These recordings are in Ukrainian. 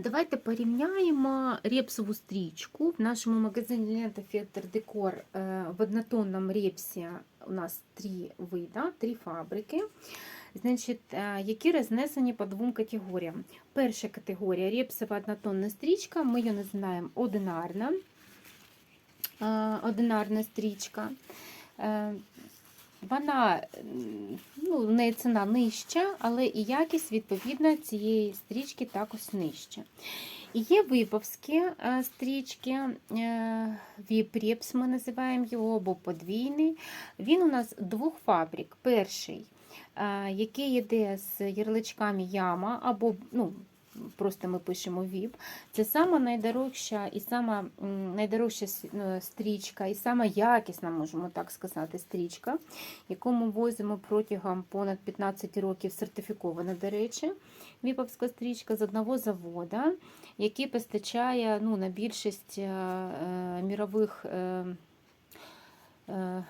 Давайте порівняємо репсову стрічку. В нашому магазині Лента Фетр Декор е, в однотонному репсі у нас три вида, три фабрики. Значить, е, які рознесені по двом категоріям. Перша категорія репсова однотонна стрічка, ми її називаємо одинарна. Е, Одинарна стрічка. Вона ну, в неї ціна нижча, але і якість відповідно цієї стрічки також нижча. Є виповські е, стрічки, е, віпрепс ми називаємо його, або подвійний. Він у нас двох фабрик. Перший, е, який йде з ярличками яма, або ну, просто ми пишемо ВІП. Це сама найдорожча і сама найдорожча е, стрічка, і сама якісна, можемо так сказати, стрічка, яку ми возимо протягом понад 15 років сертифікована, до речі, віповська стрічка з одного заводу, який постачає ну, на більшість е, е, мірових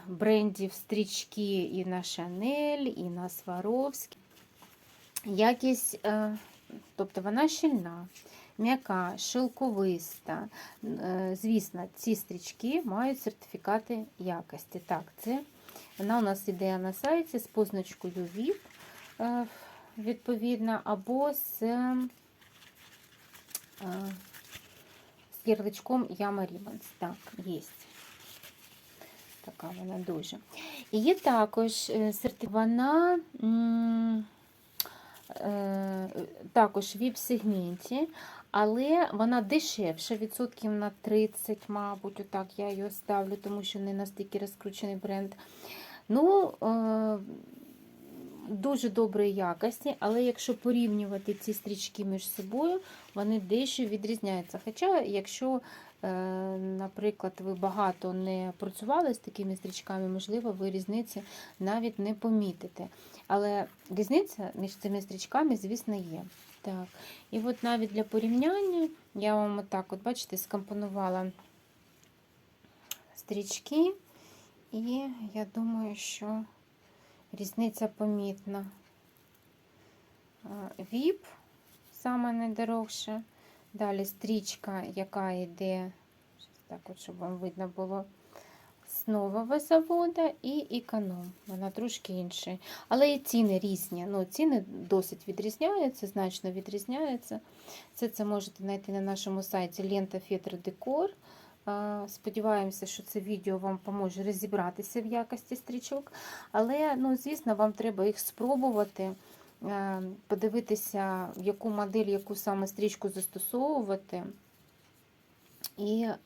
брендів стрічки і на Шанель, і на Сваровські. Якість, тобто вона щільна, м'яка, шелковиста. Е, Звісно, ці стрічки мають сертифікати якості. Так, це вона у нас іде на сайті з позначкою VIP, е, відповідно, або з, е, ярличком Яма Ribbons. Так, є. Така вона дуже. І є також сертифікована м, е, також в VIP-сегменті, але вона дешевша, відсотків на 30, мабуть, отак я її ставлю, тому що не настільки розкручений бренд. Ну, е, дуже доброї якості, але якщо порівнювати ці стрічки між собою, вони дещо відрізняються. Хоча, якщо, е, наприклад, ви багато не працювали з такими стрічками, можливо, ви різниці навіть не помітите. Але різниця між цими стрічками, звісно, є. Так. І от навіть для порівняння я вам отак, от бачите, скомпонувала стрічки, і я думаю, що різниця помітна. Віп саме найдорожче. Далі стрічка, яка йде, так от, щоб вам видно було, з нового заводу і економ. Вона трошки інша. Але і ціни різні. Ну, ціни досить відрізняються, значно відрізняються. Все це можете знайти на нашому сайті Лента Фетр Декор. Сподіваємося, що це відео вам поможе розібратися в якості стрічок. Але, ну, звісно, вам треба їх спробувати, е, подивитися, яку модель, яку саме стрічку застосовувати. І е,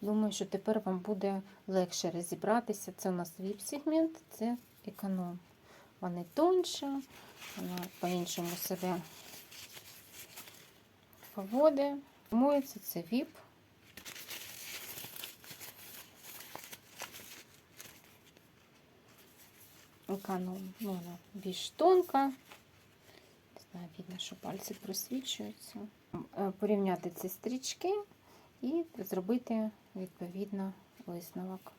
думаю, що тепер вам буде легше розібратися. Це у нас VIP-сегмент, це економ. Вони тонші, вона по-іншому себе поводить. Формується, це VIP. Економ. Ну, вона більш тонка. Не знаю, видно, що пальці просвічуються. Е, Порівняти ці стрічки і зробити відповідно висновок.